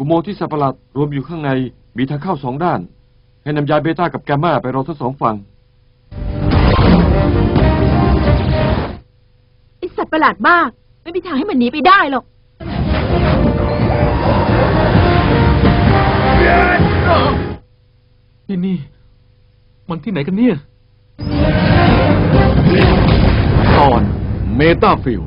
อุโมงค์ที่สัตว์ประหลาดรวมอยู่ข้างในมีทางเข้าสองด้าน ให้นำยาเบต้ากับแกมมาไปรอทั้งสองฝั่ง ไอสัตว์ประหลาดบ้าไม่มีทางให้มันหนีไปได้หรอก ที่นี่ มันที่ไหนกันเนี่ย ตอนเมตาฟิล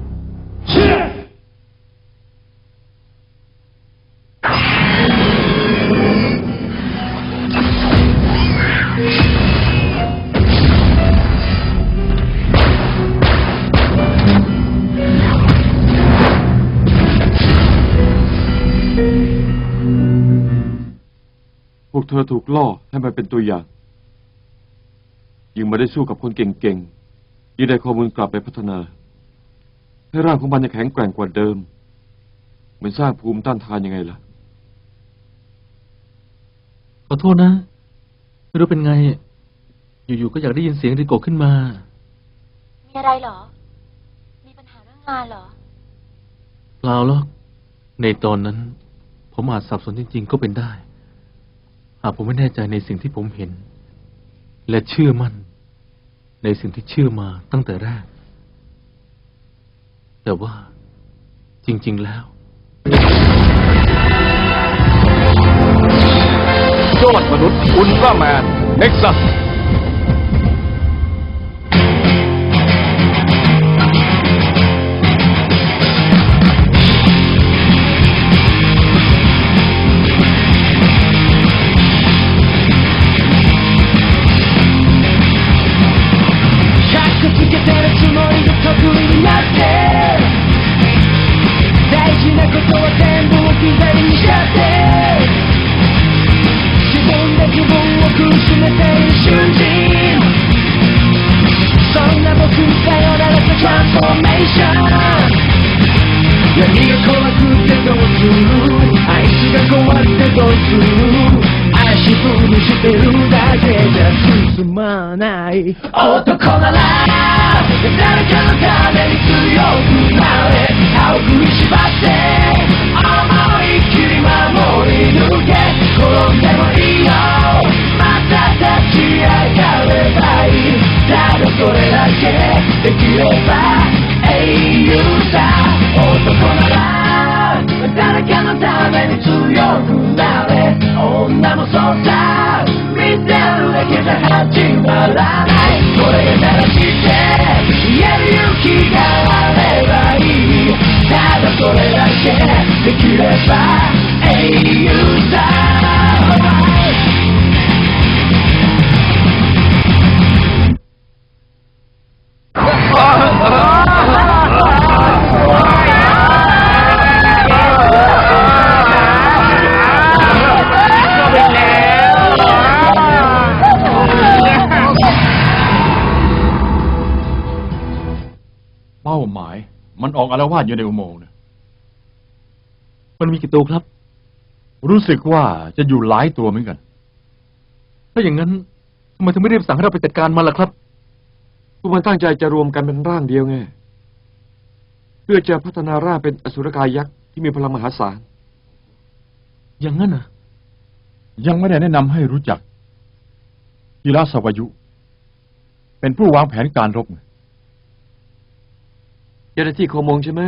พวกเธอถูกล่อให้มาเป็นตัวอย่าง ยิ่งมาได้สู้กับคนเก่งๆยิ่งได้ข้อมูลกลับไปพัฒนา ให้ร่างของมันยังแข็งแกร่งกว่าเดิม เหมือนสร้างภูมิต้านทานยังไงล่ะ ขอโทษนะ ไม่รู้เป็นไง อยู่ๆก็อยากได้ยินเสียงริโกะขึ้นมา มีอะไรเหรอ มีปัญหาเรื่องงานเหรอ เปล่าหรอก ในตอนนั้น ผมอาจสับสนจริง ๆ ก็เป็นได้ หากผมไม่แน่ใจในสิ่งที่ผมเห็น และเชื่อมั่น ในสิ่งที่เชื่อมาตั้งแต่แรก แต่ว่าจริง ๆ แล้วยอดมนุษย์อุลตร้าแมนเน็กซัส 足踏みしてるだけじゃ進まない。男なら誰かのために強くなれ歯を食いしばって思いっきり守り抜け転んでもいいよまた立ち上がればいいただそれだけできれば英雄さ男なら誰かのために強くなれ。女もそうさ見てるだけじゃ始まらない。これが正しいって言える勇気があればいい。ただそれだけできれば永遠 วาดอยู่ในอุโมงค์นะมันมีกี่ตัวครับ รู้สึกว่าจะอยู่หลายตัวเหมือนกัน ถ้าอย่างนั้นทำไมถึงไม่รีบสั่งให้เราไปจัดการมันล่ะครับพวกมันตั้งใจจะรวมกันเป็นร่างเดียวไง เพื่อจะพัฒนาร่างเป็นอสุรกายยักษ์ที่มีพลังมหาศาล อย่างนั้นอะยังไม่ได้แนะนำให้รู้จักกีฬาสวายุ เป็นผู้วางแผนการรบไง เจ้าหน้าที่โคมงใช่ไหม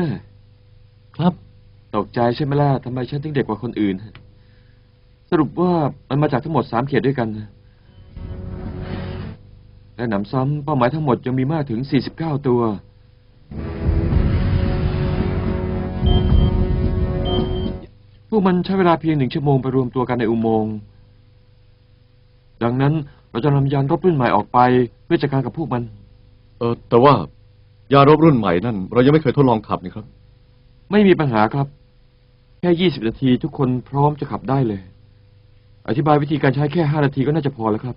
ครับ ตกใจใช่ไหมล่ะทำไมฉันถึงเด็กกว่าคนอื่น สรุปว่ามันมาจากทั้งหมดสามเขตด้วยกันนะและหนำซ้ำเป้าหมายทั้งหมดยังมีมากถึง 49 ตัว พวกมันใช้เวลาเพียงหนึ่งชั่วโมงไปรวมตัวกันในอุโมงค์ ดังนั้นเราจะนำยานรบรุ่นใหม่ออกไปเพื่อจัดการกับพวกมัน เออแต่ว่า ยารบรุ่นใหม่นั่น เรายังไม่เคยทดลองขับนี่ครับ ไม่มีปัญหาครับ แค่20นาทีทุกคนพร้อมจะขับได้เลย อธิบายวิธีการใช้แค่5นาทีก็น่าจะพอแล้วครับ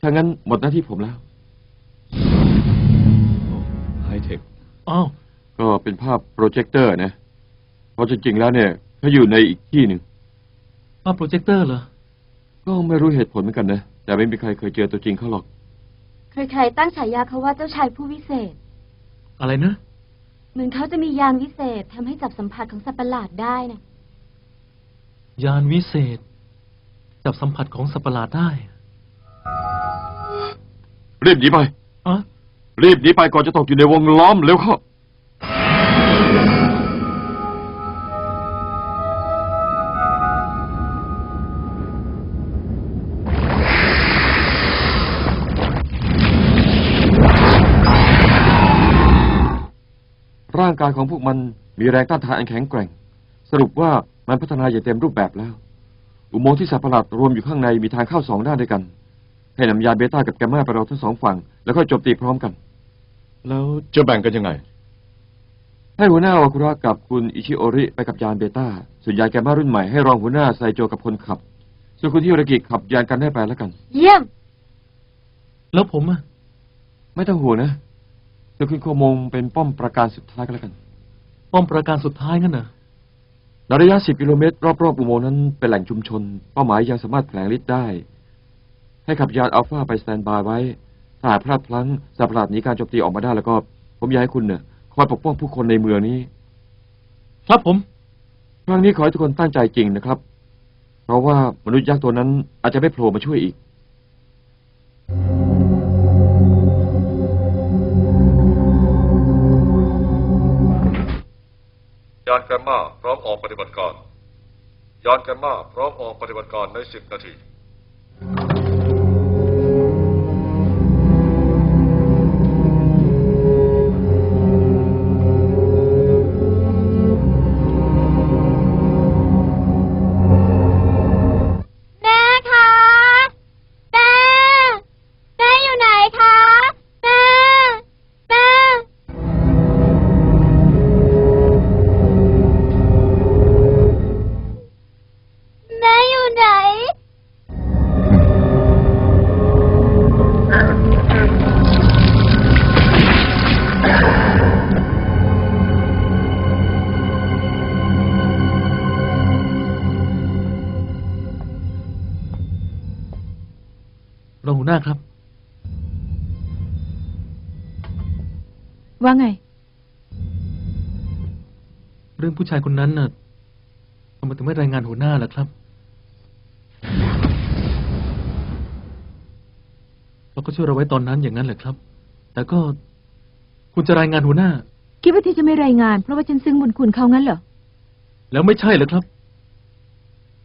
ถ้างั้นหมดหน้าที่ผมแล้วไฮเทคอ้าวก็เป็นภาพโปรเจคเตอร์นะ เพราะจริงๆแล้วเนี่ยเขาอยู่ในอีกที่หนึ่งภาพโปรเจคเตอร์เหรอ ก็ไม่รู้เหตุผลเหมือนกันนะ แต่ไม่มีใครเคยเจอตัวจริงเขาหรอก ใครๆตั้งฉายาเขาว่าเจ้าชายผู้วิเศษ อะไรนะ เหมือนเขาจะมียานวิเศษทำให้จับสัมผัสของสัตว์ประหลาดได้นะยานวิเศษ จับสัมผัสของสัตว์ประหลาดได้รีบหนีไปอะรีบหนีไปก่อนจะตกอยู่ในวงล้อมเร็วเข้า ร่างกายของพวกมันมีแรงต้านทานอันแข็งแกร่ง สรุปว่ามันพัฒนาอย่างเต็มรูปแบบแล้ว อุโมงค์ที่สัตว์ประหลาดรวมอยู่ข้างในมีทางเข้าสองด้านด้วยกัน ให้นำยานเบต้ากับแกมมาไปเราทั้งสองฝั่ง แล้วก็โจมตีพร้อมกัน แล้วจะแบ่งกันยังไง ให้หัวหน้าวาคุระกับคุณอิชิโอริไปกับยานเบต้าส่วนยานแกมมารุ่นใหม่ให้รองหัวหน้าไซโจกับคนขับ ส่วนคุณฮิโรกิขับยานกันได้ไปแล้วกัน เยี่ยม แล้วผมอะไม่ต้องห่วงนะ ส่วนคุณโคมงเป็นป้อมประการสุดท้ายก็แล้วกัน ป้อมประการสุดท้ายงั้นเหรอในระยะ 10 กิโลเมตร รอบๆอุโมงค์นั้นเป็นแหล่งชุมชน เป้าหมายยังสามารถแผลงฤทธิ์ได้ ให้ขับยานอัลฟาไปสแตนบายไว้ถ้าหากพลาดพลั้งสัตว์ประหลาดหนีการโจมตีออกมาได้แล้วก็ ผมอยากให้คุณเนี่ยคอยปกป้องผู้คนในเมืองนี้ ครับผม ครั้งนี้ขอให้ทุกคนตั้งใจจริงนะครับ เพราะว่ามนุษย์ยักษ์ตัวนั้นอาจจะไม่โผล่มาช่วยอีกยานแกมมาพร้อมออกปฏิบัติการ ยานแกมมาพร้อมออกปฏิบัติการในสิบนาที ผู้ชายคนนั้นน่ะทำไมถึงไม่รายงานหัวหน้าล่ะครับ เราก็ช่วยเราไว้ตอนนั้นอย่างนั้นแหละครับ แต่ก็คุณจะรายงานหัวหน้า คิดว่าที่จะไม่รายงาน เพราะว่าฉันซึ้งบุญคุณเขางั้นเหรอ แล้วไม่ใช่เหรอครับ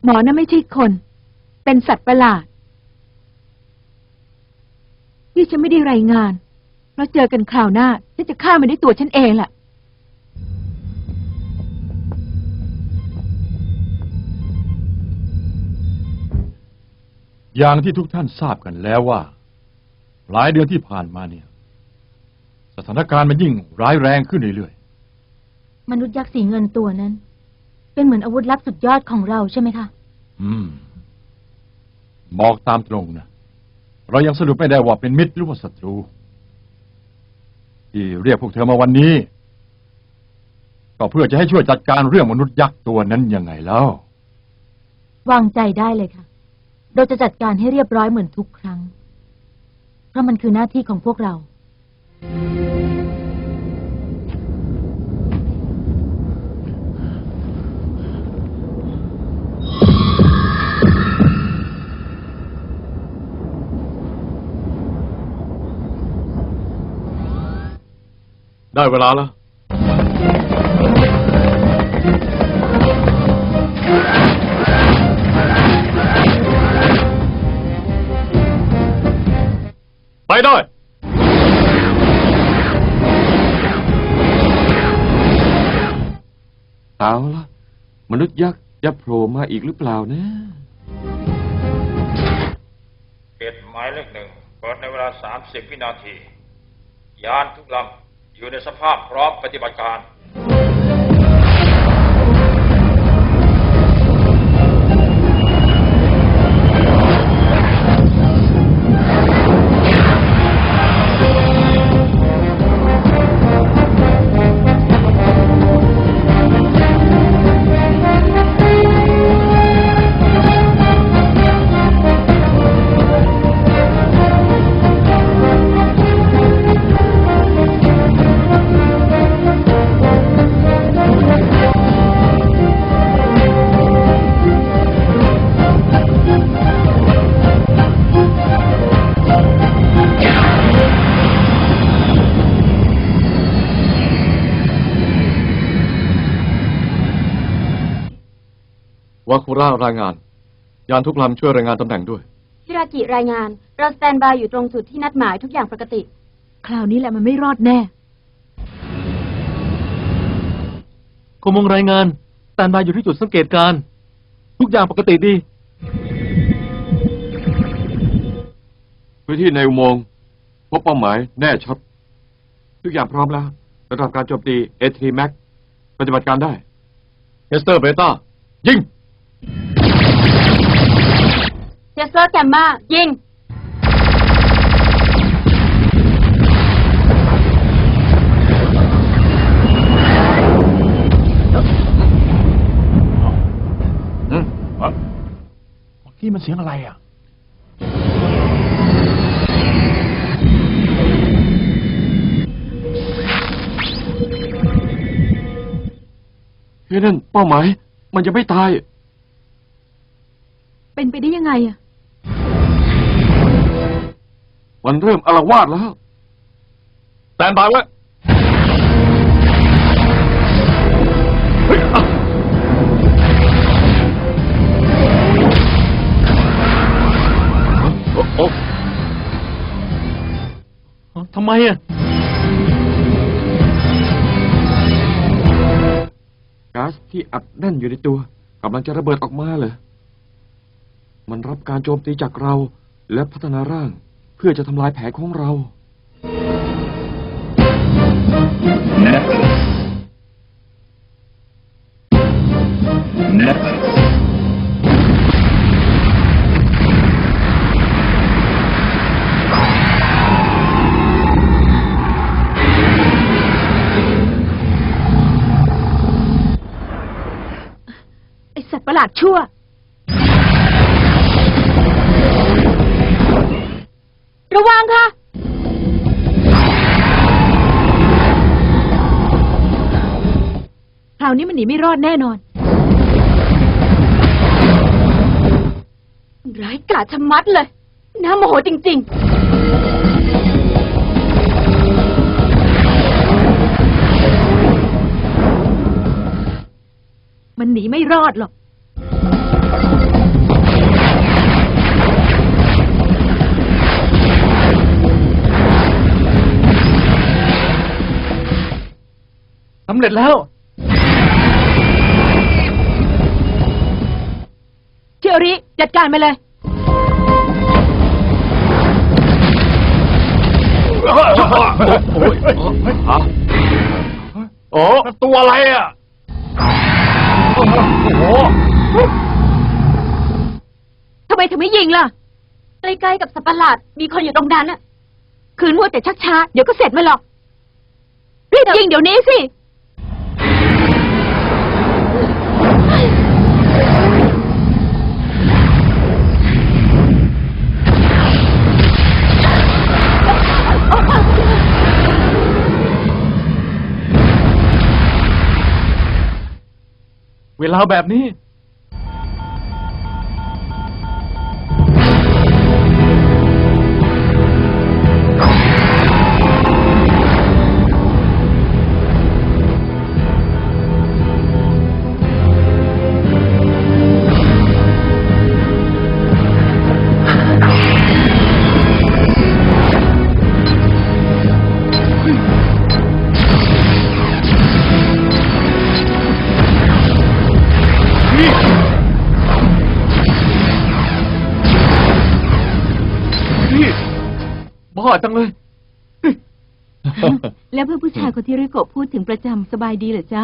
หมอน่ะไม่ใช่คน เป็นสัตว์ประหลาด ที่ฉันไม่ได้รายงาน เพราะเจอกันคราวหน้าฉันจะฆ่ามันด้วยตัวฉันเองแหละ อย่างที่ทุกท่านทราบกันแล้วว่า หลายเดือนที่ผ่านมาเนี่ย สถานการณ์มันยิ่งร้ายแรงขึ้นเรื่อยมนุษย์ยักษ์สีเงินตัวนั้น เป็นเหมือนอาวุธลับสุดยอดของเราใช่ไหมคะ ๆอืมบอกตามตรงนะ เรายังสรุปไม่ได้ว่าเป็นมิตรหรือว่าศัตรู ที่เรียกพวกเธอมาวันนี้ ก็เพื่อจะให้ช่วยจัดการเรื่องมนุษย์ยักษ์ตัวนั้นยังไงแล้ว วางใจได้เลยค่ะ เราจะจัดการให้เรียบร้อยเหมือนทุกครั้ง เพราะมันคือหน้าที่ของพวกเรา ได้เวลาแล้ว ไปได้ เอาละมนุษย์ยักษ์จะโผล่มาอีกหรือเปล่านะเขตหมายเลขหนึ่งเปิดในเวลา 30 วินาที ยานทุกลำอยู่ในสภาพพร้อมปฏิบัติการ วาคุระรายงาน ยานทุกลำช่วยรายงานตำแหน่งด้วย ฮิรากิรายงาน เราสแตนบายอยู่ตรงจุดที่นัดหมายทุกอย่างปกติ คราวนี้แหละมันไม่รอดแน่โคมงรายงานสแตนบายอยู่ที่จุดสังเกตการณ์ทุกอย่างปกติดี พื้นที่ในอุโมงค์พบเป้าหมายแน่ชัด ทุกอย่างพร้อมแล้วระดับการโจมตีเอทีแม็กปฏิบัติการได้ เฮสเตอร์เบต้ายิง เจสเซอร์แกมมายิงเมื่อกี้มันเสียงอะไรอะ เฮ้ยนั่นเป้าหมาย มันจะไม่ตาย เป็นไปได้ยังไงอะมันเริ่มอารวาสแล้ว แตนบายไว้เฮ้ยอะโอ้โอ้ทำไมอะ ก๊าซที่อัดแน่นอยู่ในตัวกำลังจะระเบิดออกมาเหรอ มันรับการโจมตีจากเราและพัฒนาร่าง เพื่อจะทำลายแผนของเรา ไอสัตว์ประหลาดชั่ว ระวังค่ะ คราวนี้มันหนีไม่รอดแน่นอน ร้ายกาจชะมัดเลย น่าโมโหจริงมันหนีไม่รอดหรอก สำเร็จแล้วเชียวริจัดการไปเลย โอ้ยฮะโอ้ตัวอะไรอะ โอ้โหทำไมถึงไม่ยิงล่ะๆใกล้ๆกับสัตว์ประหลาด มีคนอยู่ตรงนั้นน่ะ คืนมัวแต่ชักช้า เดี๋ยวก็เสร็จมันหรอก รีบยิงเดี๋ยวนี้สิ เวลาแบบนี้ บ้าจังเลย แล้วเพื่อนผู้ชายคนที่ริโกะพูดถึงประจำสบายดีเหรอจ๊ะ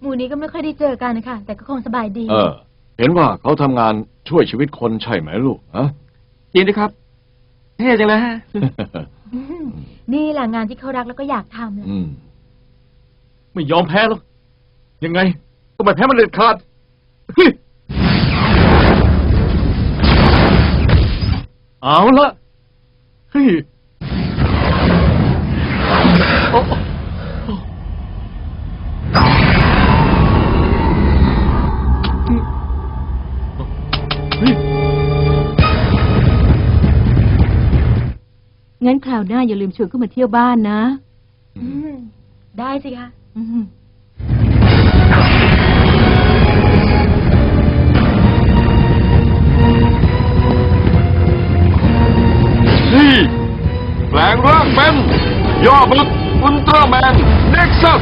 หมู่นี้ก็ไม่ค่อยได้เจอกันนะคะแต่ก็คงสบายดี เออ เห็นว่าเขาทำงานช่วยชีวิตคนใช่ไหมลูกฮะ จริงนะครับเท่จังเลยฮะ นี่แหละงานที่เขารักแล้วก็อยากทำน่ะอืม ไม่ยอมแพ้หรอกยังไง ก็ไม่แพ้มันเด็ดขาดเฮ้ยเอาละ เฮ้ยโอ้โอ้เฮ้ยงั้นคราวหน้าอย่าลืมชวนเข้ามาเที่ยวบ้านนะ อืม ได้สิคะ อืม ที่แปลงร่างเป็นย่อมนุษย์อุลตร้าแมนเน็กซัส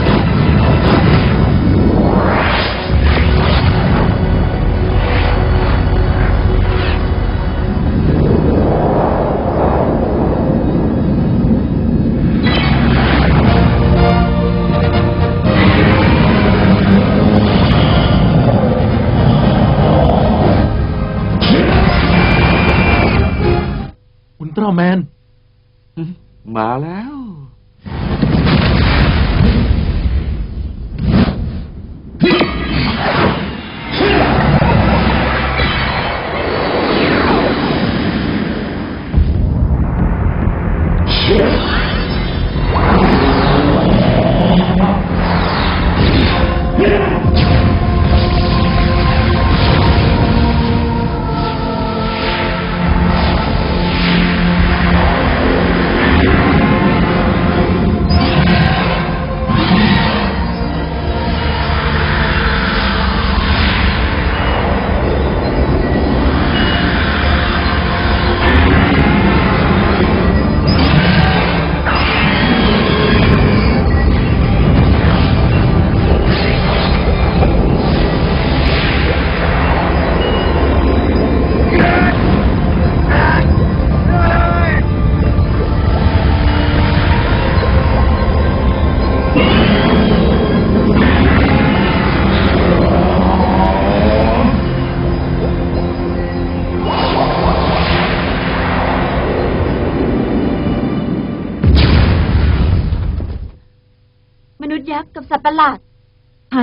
มาแล้ว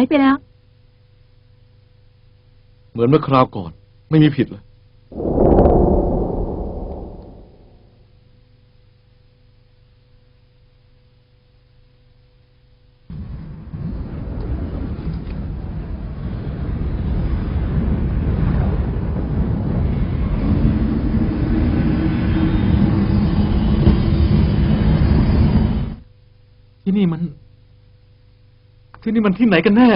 ายไปแล้ว เหมือนเมื่อคราวก่อน ไม่มีผิดเลยที่นี่มัน ที่นี่มันที่ไหนกันแน่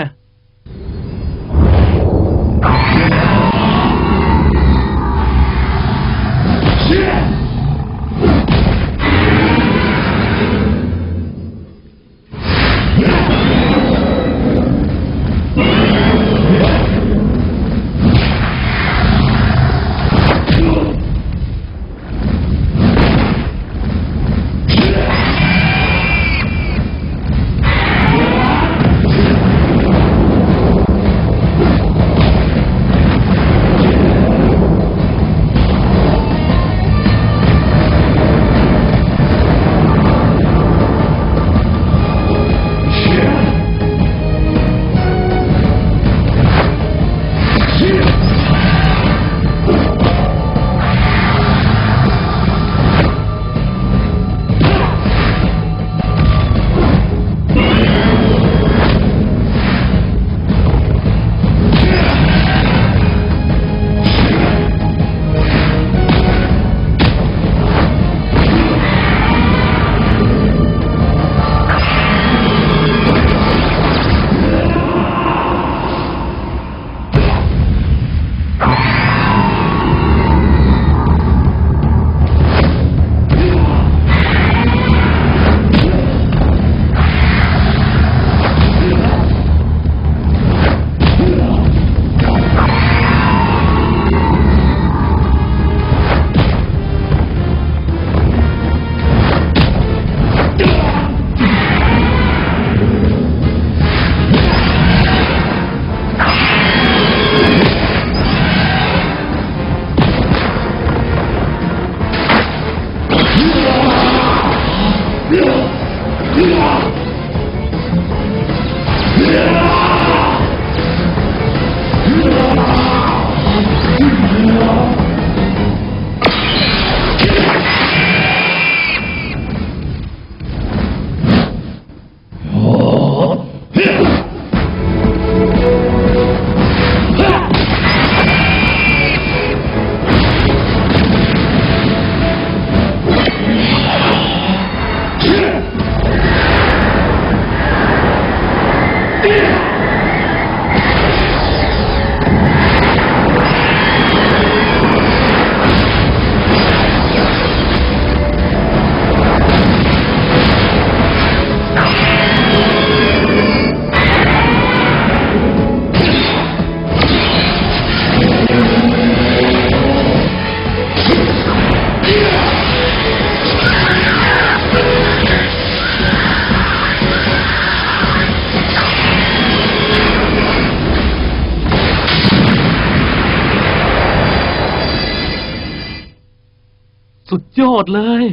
ดยอดเลย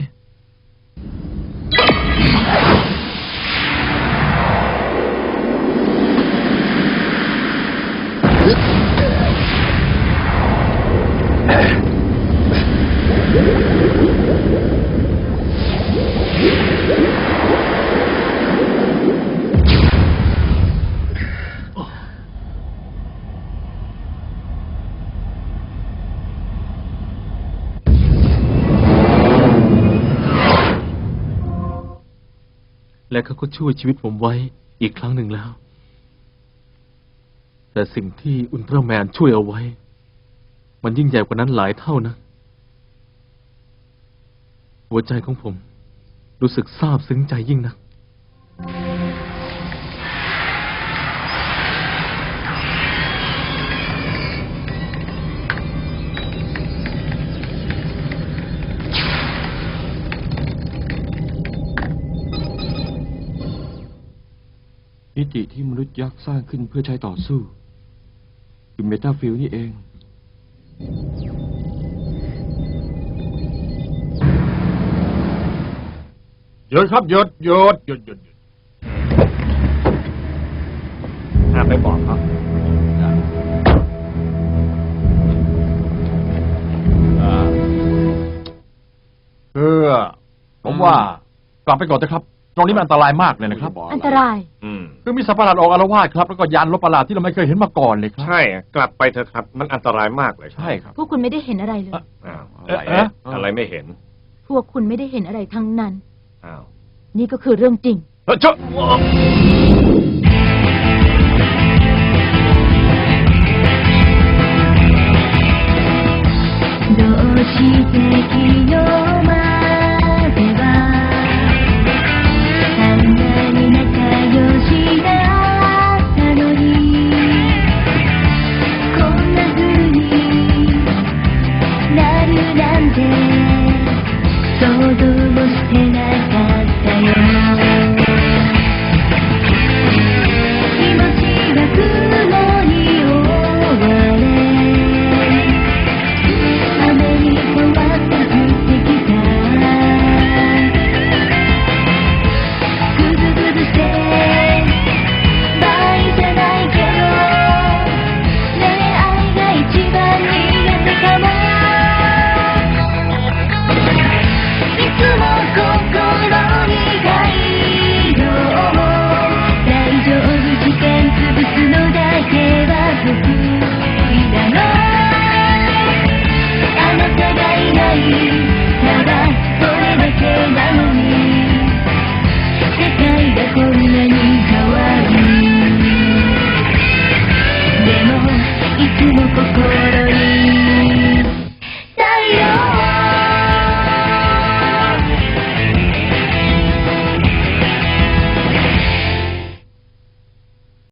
และเขาก็ช่วยชีวิตผมไว้อีกครั้งหนึ่งแล้ว แต่สิ่งที่อุลตร้าแมนช่วยเอาไว้ มันยิ่งใหญ่กว่านั้นหลายเท่านะ หัวใจของผมรู้สึกซาบซึ้งใจยิ่งนัก มิติที่มนุษย์ยักษ์สร้างขึ้นเพื่อใช้ต่อสู้ คือเมตาฟิลนี่เอง หยุดครับหยุดหยุดหยุดหยุดหยุดห้ามไปบอกครับอ่าคือผมว่ากลับไปก่อนนะครับ ตรงนี้มันอันตรายมากเลยนะครับ อันตรายอืม คือมีสัตว์ประหลาดออกอารวาสครับแล้วก็ยานรบประหลาดที่เราไม่เคยเห็นมาก่อนเลยครับ ใช่กลับไปเถอะครับ มันอันตรายมากเลยใช่ครับ พวกคุณไม่ได้เห็นอะไรเลย อ้าวเอ๊ะอะไรเอ๊ะ อะไรไม่เห็นพวกคุณไม่ได้เห็นอะไรทั้งนั้น อ้าวนี่ก็คือเรื่องจริง เฮ้ยเจ้า